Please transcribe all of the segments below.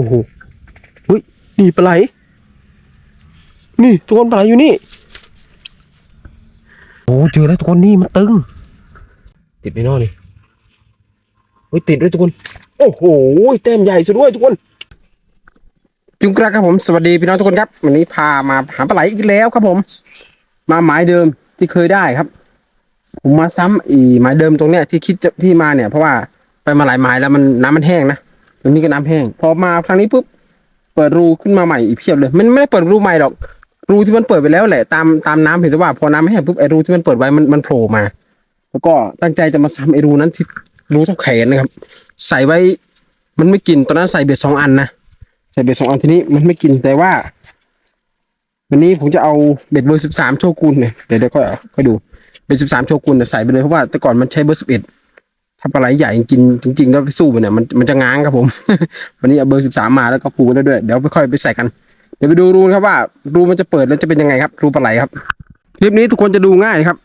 อ้โหอุ้ยนี่ปลาไหล นี่ทุกคนปลาไหลอยู่นี่ โอ้เจอแล้วทุกคนนี่มันตึง ติดไปนอกนี่เฮ้ยติดด้วยทุกคน โอ้โหเต็มใหญ่สุดด้วยทุกคนจุงกระครับผมสวัสดีพี่น้องทุกคนครับวันนี้พามาหาปลาไหลอีกแล้วครับผม มาหมายเดิมที่เคยได้ครับ ผมมาซ้ำอีหมายเดิมตรงเนี้ยที่คิดจะที่มาเนี่ยเพราะว่าไปมาหลายหมายแล้วมันน้ำมันแห้งนะ ตรงนี้ก็น้ำแห้ง พอมาครั้งนี้ปุ๊บเปิดรูขึ้นมาใหม่อีกเพียบเลย มันไม่ได้เปิดรูใหม่หรอก รูที่มันเปิดไปแล้วแหละตามตามน้ำเห็นว่าพอน้ำไม่แห้งปุ๊บไอ้รูที่มันเปิดไว้มันมันโผล่มา แล้วก็ตั้งใจจะมาซ้ำไอ้รูนั้นที่รูเท่าแขนนะครับ ใส่ไว้มันไม่กินตอนนั้นใส่เบ็ดสองอันนะใส่เบ็ดสองอันทีนี้มันไม่กินแต่ว่า วันนี้ผมจะเอาเบ็ดเบอร์สิบสามโชกุนเนี่ยเดี๋ยวเดี๋ยวค่อยค่อยดูเบ็ดสิบสามโชกุนเนี่ยใส่ไปเลยเพราะว่าแต่ก่อนมันใช้เบอร์สิบเอ็ด ถ้าปลาไหลใหญ่จริงๆจริงๆก็ไปสู้มันเนี่ยมันมันจะง้างครับผม วันนี้เอาเบอร์สิบสามมาแล้วก็ผูกไว้ด้วยเดี๋ยวไปค่อยไปใส่กัน เดี๋ยวไปดูรูนะครับว่า รูมันจะเปิดแล้วจะเป็นยังไงครับ รูปลาไหลครับคลิปนี้ทุกคนจะดูง่ายครับ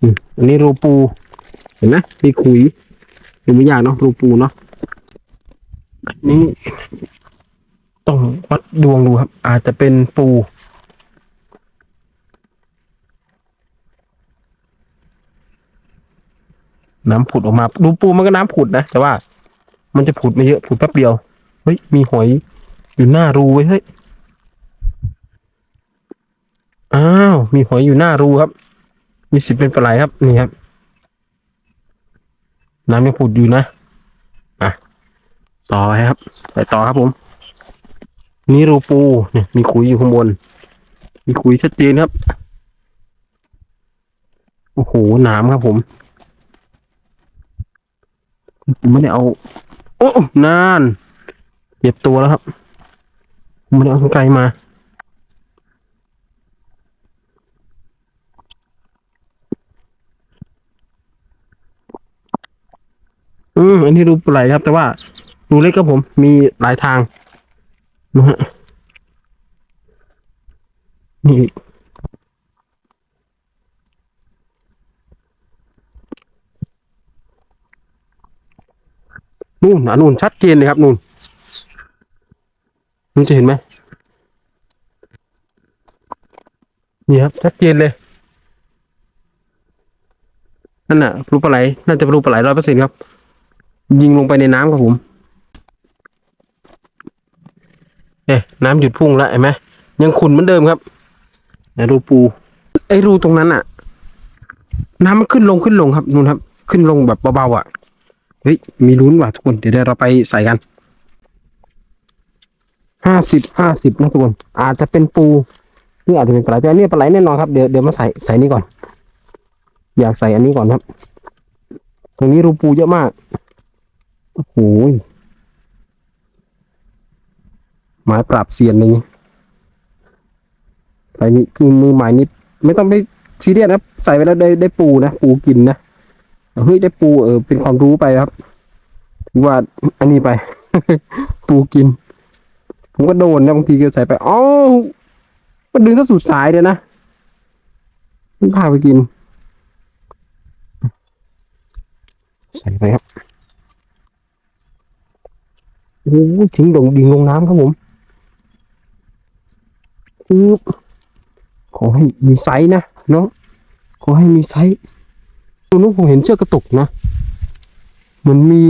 อืมอันนี้รูปู เห็นไหมมีขุยดูไม่ยากเนาะรูปูเนาะอันนี้ต้องวัดดวงดูครับ อาจจะเป็นปู น้ำผุดออกมาดูปูมันก็น้ำผุดนะแต่ว่า มันจะผุดไม่เยอะผุดแป๊บเดียวเฮ้ยมีหอยอยู่หน้ารูไว้เฮ้ยอ้าวมีหอยอยู่หน้ารูครับ มีสิทธิ์เป็นปลาไหลครับนี่ครับ น้ำยังผุดอยู่นะอะต่อไปครับไปต่อครับผมนี่รูปูเนี่ยมีขุยอยู่ข้างบน มีขุยชัดเจนครับโอ้โหหนามครับผม ผมไม่ได้เอา โอ้นานเจ็บตัวแล้วครับผมไม่ได้เอากรรไกลมาอืมอันนี้รูปลาไหลครับ แต่ว่ารูเล็กครับผม มีหลายทางนะฮะนี่ นู่นนะนู่นชัดเจนเลยครับนู่นนู่นจะเห็นไหมนี่ครับชัดเจนเลยนั่นน่ะรูปปลาไหลน่าจะเป็นรูปปลาไหลร้อยเปอร์เซ็นต์ครับ ยิงลงไปในน้ำครับผมเอ๊น้ำหยุดพุ่งแล้วเห็นไหมยังขุ่นเหมือนเดิมครับไอ้รูปู ไอ้รูตรงนั้นอะน้ำมันขึ้นลงขึ้นลงครับนู่นครับ ขึ้นลงแบบเบาๆอะ เฮ้ย มีลุ้นว่ะทุกคน เดี๋ยวเราไปใส่กันห้าสิบห้าสิบนะทุกคน อาจจะเป็นปูหรือาจจะเป็นปลาไหลแต่อันนี้ปลาไหลแน่นอนครับ เดี๋ยวเดี๋ยวมาใส่ใส่นี่ก่อน อยากใส่อันนี้ก่อนครับ ตรงนี้รูปูเยอะมาก โอ้โหไม้ปราบเซียนนี่ไปนี่คือมือใหม่นี่ไม่ต้องไปซีเรียสนะครับใส่ไปแล้วได้ได้ปูนะ ปูกินนะ เฮ้ยได้ปูเออเป็นความรู้ไปครับถือว่าอันนี้ไป ปูกิน ผมก็โดนนะบางทีก็ใส่ไปอ๋อมันดึงซะสุดสายเลยนะมันพาไปกิน ใส่ไปครับโอ้หทิ้งลงดิ่งลงน้ำครับผมปึ๊บขอให้มีไซส์นะเนาะขอให้มีไซส์ ตรงนู้นผมเห็นเชือกกระตุกนะ เหมือนมี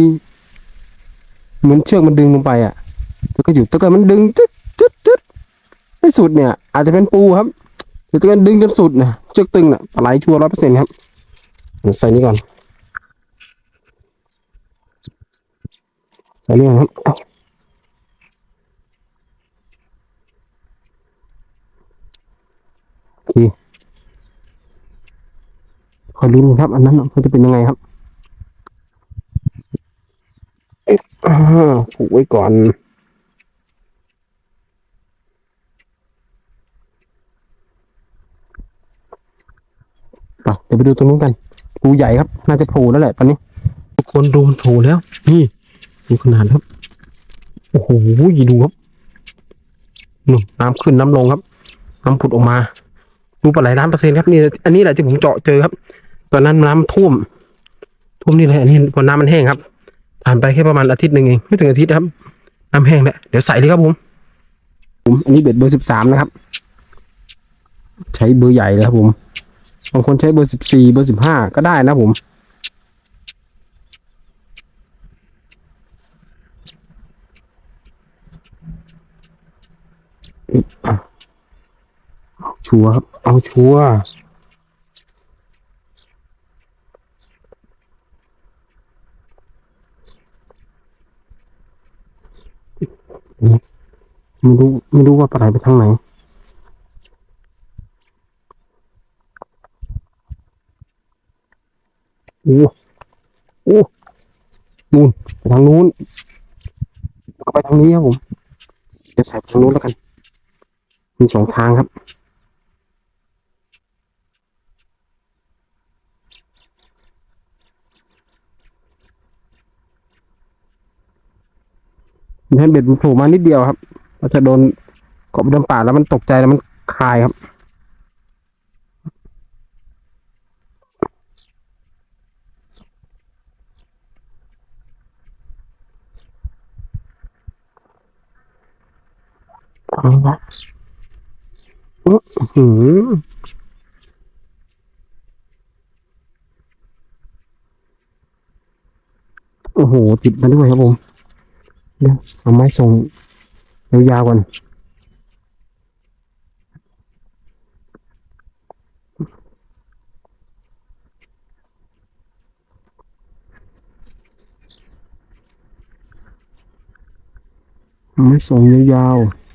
เหมือนเชือกมันดึงลงไปอะ แล้วก็อยู่ถ้าเกิดมันดึงจึ๊ดจึ๊ดจึ๊ดไม่สุดเนี่ย อาจจะเป็นปูครับหรือถ้าเกิดดึงจนสุดนะเชือกตึงน่ะไหลชัวร์ร้อยเปอร์เซ็นต์ครับใส่นี่ก่อนใส่นี่ก่อนครับโอเค คอยลุ้นครับ อันนั้นมันจะเป็นยังไงครับเอ๊ะอ่าผูกไว้ก่อนไปเดี๋ยวไปดูตรงนู้นกันรูใหญ่ครับ น่าจะโผล่แล้วแหละตอนนี้ ทุกคนดูมันโผล่แล้ว นี่ดูขนาดครับ โอ้โหดูครับนู่นน้ำขึ้นน้ำลงครับ น้ำผุดออกมา ดูปลาไหลน้ำเปอร์เซ็นต์ครับนี่ อันนี้แหละที่ผมเจาะเจอครับ ตอนนั้นน้ำท่วมท่วมนี่เลยอันนี้พอน้ำมันแห้งครับ ผ่านไปแค่ประมาณอาทิตย์หนึ่งเองไม่ถึงอาทิตย์ครับ น้น้ำแห้งแล้วเดี๋ยวใส่เลยครับผมผมอันนี้เบ็ดเบอร์สิบสามนะครับ ใช้เบอร์ใหญ่เลยครับผมบางคนใช้เบอร์สิบสี่เบอร์สิบห้าก็ได้นะผมชัวครับ เอาชัวร์ ไม่รู้ไม่รู้ว่าปลาไหลไปทางไหนโอ้โอ้นู่นไปทางนู้นก็ไปทางนี้ครับผมเดี๋ยวใส่ทางนู้นแล้วกัน มีสองทางครับให้เบ็ดมันโผล่มานิดเดียวครับ ราจะโดนเกาะบนป่าแล้วมันตกใจแล้วมันคายครับ อือหือโอ้โห ติดมาด้วยครับผม เดี๋ยวเอาไม้ส่ง ยาวๆก่อนไม่ส่งยาวๆ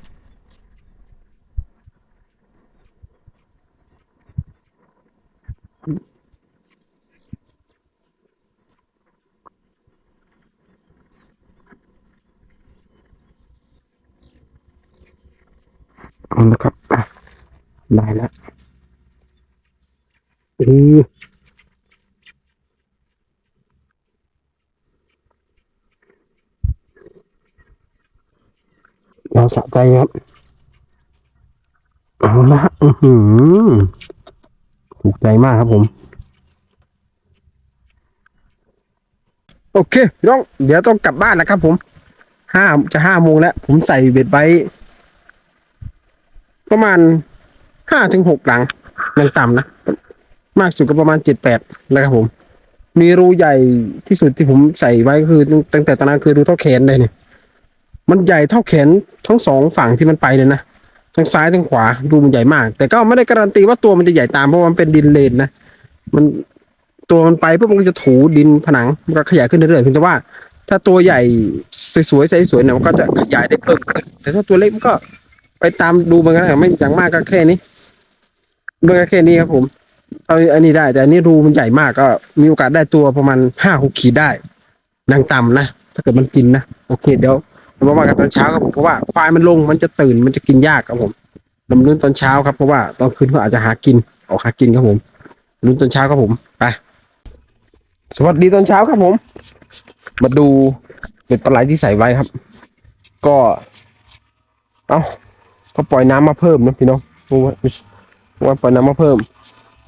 เอาละครับอะได้แล้วอือ เราสะใจครับ เอาละอือหือถูกใจมากครับผม โอเคพี่น้อง เดี๋ยวต้องกลับบ้านนะครับผมห้าจะห้าโมงแล้ว ผมใส่เบ็ดไว้ประมาณห้าถึงหกหลังยังต่ำนะ มากสุดก็ประมาณเจ็ดแปดแล้วครับผม มีรูใหญ่ที่สุดที่ผมใส่ไว้ก็คือตั้งแต่ตอนนั้นคือรูเท่าแขนเลยเนี่ย มันใหญ่เท่าแขนทั้งสองฝั่งที่มันไปเลยนะทั้งซ้ายทั้งขวาดูมันใหญ่มาก แต่ก็ไม่ได้การันตีว่าตัวมันจะใหญ่ตามเพราะมันเป็นดินเลนนะมันตัวมันไปปุ๊บมันก็จะถูดินผนังมันก็ขยายขึ้นเรื่อยๆเพียงแต่ว่า ถ้าตัวใหญ่สวยๆใสสวยๆเนี่ยมันก็จะขยายได้เพิ่มขึ้นแต่ถ้าตัวเล็กมันก็ ไปตามดูมันกันไม่อย่างมากก็แค่นี้ด้วยก็แค่นี้ครับผมเอาอันนี้ได้ แต่อันนี้รูมันใหญ่มากก็มีโอกาสได้ตัวประมาณห้าหกขีดได้นางต่ำนะถ้าเกิดมันกินนะโอเคเดี๋ยว เรามาว่ากันตอนเช้าครับผมเพราะว่าควายมันลงมันจะตื่นมันจะกินยากครับผมลำลุ้นตอนเช้าครับเพราะว่าตอนคืนเขาอาจจะหากินออกหากินครับผมลุ้นตอนเช้าครับผมไปสวัสดีตอนเช้าครับผม มาดูเป็ดปลาไหลที่ใส่ไว้ครับ ก็ เอาก็ปล่อยน้ำมาเพิ่มนะพี่น้องว่าว่าปล่อยน้ำมาเพิ่ม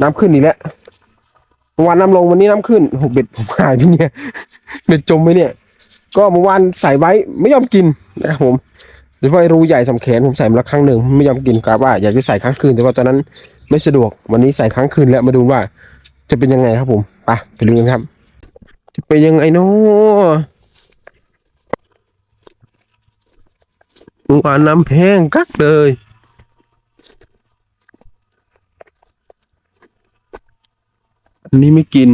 น้ำขึ้นอีกแล้ววานน้ำลงวันนี้น้ำขึ้นโอ้โหเบ็ดผมหายไปเนี่ยเบ็ดจมไปเนี่ย ก็เมื่อวานใส่ไว้ไม่ยอมกินนะครับผมโดยเฉพาะรูใหญ่สำแขนผมใส่มาแล้วครั้งหนึ่งไม่ยอมกินกะว่าอยากจะใส่ครั้งคืนแต่ว่าตอนนั้นไม่สะดวกวันนี้ใส่ครั้งคืนแล้วมาดูว่า จะเป็นยังไงครับผมไปไปดูกันครับ จะเป็นยังไงเนาะเมื่อวานน้ำแพงกักเลยอันนี้ไม่กิน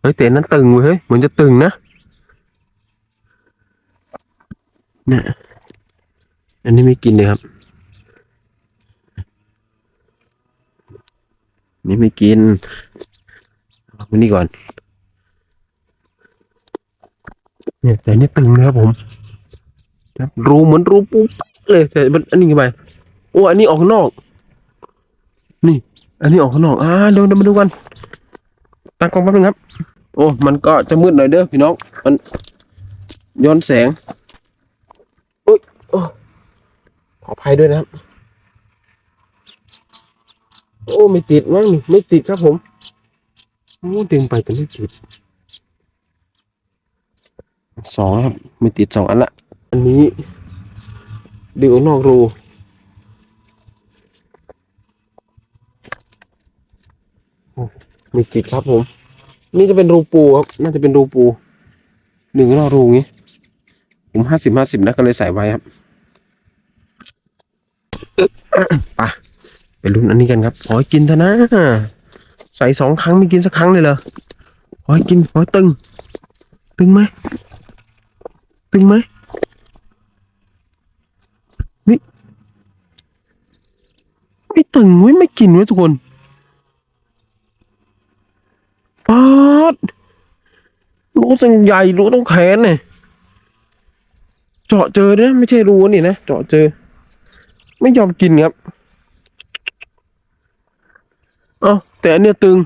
เฮ้ยแต่นั้นตึงเว้ยเฮ้ยเหมือนจะตึงนะ เนี่ยอันนี้ไม่กินเลยครับ นี่ไม่กินเอามานี่ก่อน เนี่ยแต่อันนี่ตึงนะครับผมครับรูเหมือนรูปูเลย แต่มันอันนี้ไงไปโอ้อันนี้ออกนอก นี่ อันนี้ออกข้างนอกอ่าเดี๋ยวเดี๋ยวมาดูกันตั้งกล้องแป๊บนึงครับ โอ้มันก็จะมืดหน่อยเด้อพี่น้องมันย้อนแสงอุ้ยโอ้ ขออภัยด้วยนะครับ โอ้ไม่ติดมั้งนี่ไม่ติดครับผมโอ้ดึงไปแต่ไม่ติดสองครับไม่ติดสองอันละ อันนี้ดึงออกนอกรูโอ้มีจิตครับผม นี่จะเป็นรูปูครับ น่าจะเป็นรูปูดึงออกนอกรูอย่างงี้ ผมห้าสิบห้าสิบนะก็เลยใส่ไว้ครับ ไปไปลุ้นอันนี้กันครับขอให้กินเถอะนะ ใส่สองครั้งไม่กินสักครั้งเลยเหรอขอให้กินขอให้ตึง ตึงไหมตึงไหมนี่ไม่ตึงเว้ยไม่กินเว้ยทุกคนป๊าดรู้ต้งใหญ่รู้ต้องแขนเนี่ยเจาะเจอเนี่ยไม่ใช่รูนี่นะเจาะเจอ ไม่ยอมกินครับเอาแต่อันเนี้ยตึง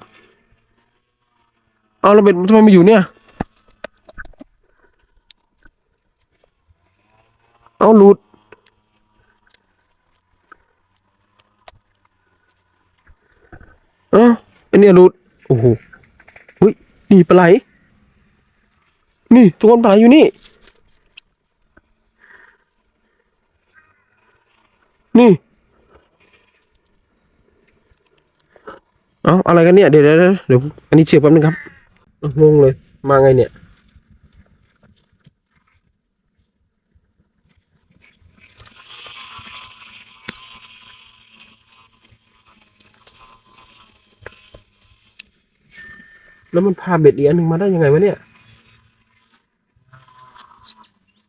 เอาแล้วเบ็ดทำไมมาอยู่เนี่ย เอาหลุดเอาอันเนี้ยหลุด โอ้โหเฮ้ยนี่ปลาไหล นี่ตัวปลาไหลอยู่นี่ นี่ เอาอะไรกันเนี่ย เดี๋ยวเดี๋ยวเดี๋ยว อันนี้เชือกแป๊บนึงครับงงเลย มาไงเนี่ย แล้วมันพาเบ็ดอีกอันหนึ่งมาได้ยังไงวะเนี่ย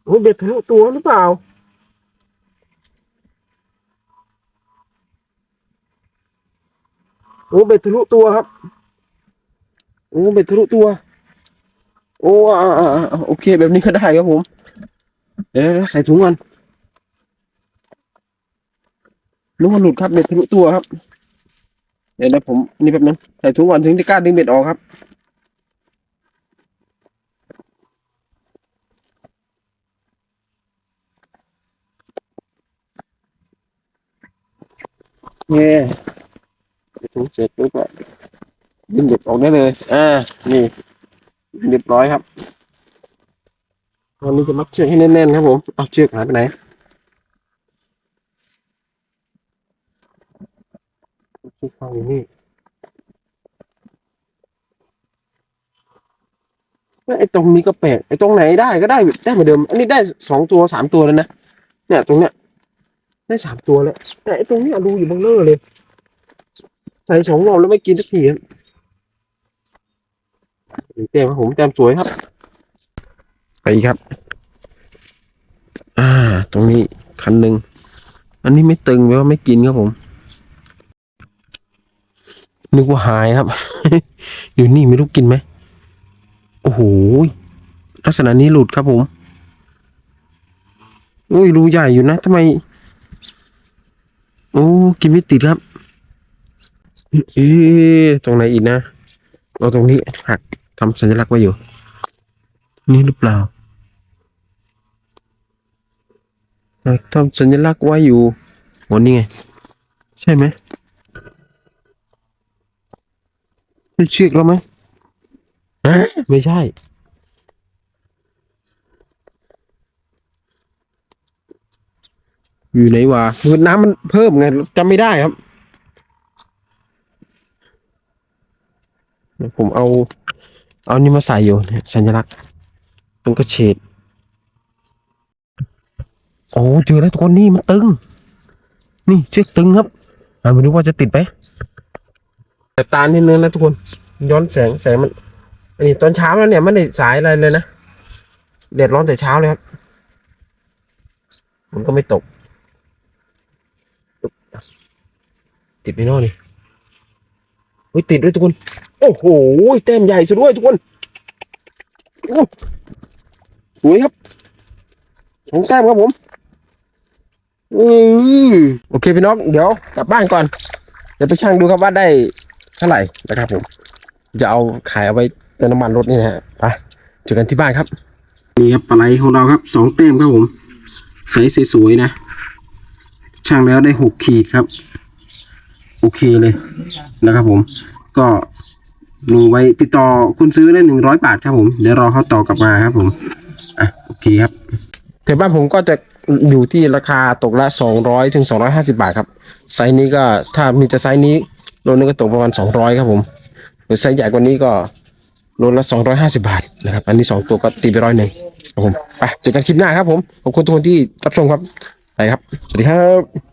โอ้เบ็ดทะลุตัวหรือเปล่า โอ้ เบ็ดทะลุตัวครับ โอ้เบ็ดทะลุตัว โอ้อ่าโอเค แบบนี้ก็ได้ครับผม เดี๋ยวใส่ถุงก่อนลูกมันหลุดครับเบ็ดทะลุตัวครับ เดี๋ยวนะผมนี่แบบนั้นใส่ถุงก่อนถึงจะกล้าดึงเบ็ดออกครับเนี่ย ถุงเสร็จปุ๊บก็ดึงเบ็ดออกได้เลย อ่า นี่เรียบร้อยครับตอนนี้จะมัดเชือกให้แน่นๆครับผม เอาเชือกหายไปไหนเชือกฟังอยู่นี่ไอ้ตรงนี้ก็แปลกไอ้ตรงไหนได้ก็ได้ได้เหมือนเดิม อันนี้ได้สองตัวสามตัวแล้วนะ เนี่ยตรงเนี้ยได้สามตัวแล้ว แต่ไอ้ตรงเนี้ยรูอยู่บางเนอร์เลย ใส่สองรอบแล้วไม่กินสักทีครับแต้มครับผมแต้มสวยครับ ไปครับ อ่า ตรงนี้คันหนึ่ง อันนี้ไม่ตึงแปลว่าไม่กินครับผม นึกว่าหายครับ อยู่นี่ไม่รู้กินไหม โอ้โห ลักษณะนี้หลุดครับผมโอ้ยรูใหญ่อยู่นะทำไม โอ้ กินไม่ติดครับ เอ๊ะตรงไหนอีกนะเอาตรงนี้หักทำสัญลักษณ์ไว้อยู่ นี่หรือเปล่าหักทำสัญลักษณ์ไว้อยู่โอ้นี่ไง ใช่ไหมเป็นเชือกแล้วไหมฮะไม่ใช่อยู่ไหนวะคือน้ำมันเพิ่มไงจำไม่ได้ครับ เดี๋ยว ผมเอา เอานี่มาใส่อยู่เนี่ยสัญลักษณ์มันก็เฉดโอ้เจอแล้วทุกคนนี่มันตึง นี่เชือกตึงครับอ่าไม่รู้ว่าจะติดไหมแต่ตานิดนึงนะทุกคน ย้อนแสงแสงมันอันนี้ตอนเช้าแล้วเนี่ยไม่ได้สายอะไรเลยนะแดดร้อนแต่เช้าเลยครับมันก็ไม่ตก ติดไปโน่นนี่เฮ้ยติดด้วยทุกคน โอ้โหแต้มใหญ่ซะด้วยทุกคนสวยครับสองแต้มครับผมอือโอเคพี่น้องเดี๋ยวกลับบ้านก่อน เดี๋ยวไปช่างดูครับว่าได้เท่าไหร่นะครับผมจะเอาขายเอาไว้เติมน้ำมันรถนี่นะฮะไปเจอกันที่บ้านครับ นี่ครับปลาไหลของเราครับสองแต้มครับผมใสสวยๆนะ ช่างแล้วได้หกขีดครับ โอเคเลยนะครับผม ก็ ลงไว้ติดต่อคุณซื้อได้หนึ่งร้อยบาทครับผม เดี๋ยวรอเขาต่อกลับมาครับผม อะโอเคครับเพจบ้านผมก็จะอยู่ที่ราคาตกละ200ถึง250บาทครับ ไซส์นี้ก็ถ้ามีแต่ไซส์นี้โลนึงก็ตกประมาณ200ครับผม หรือไซส์ใหญ่กว่านี้ก็โลละ250บาทนะครับ อันนี้2ตัวก็ตีไปร้อยหนึ่งครับผม ไปเจอกันคลิปหน้าครับผม ขอบคุณทุกคนที่รับชมครับ ไปครับ สวัสดีครับ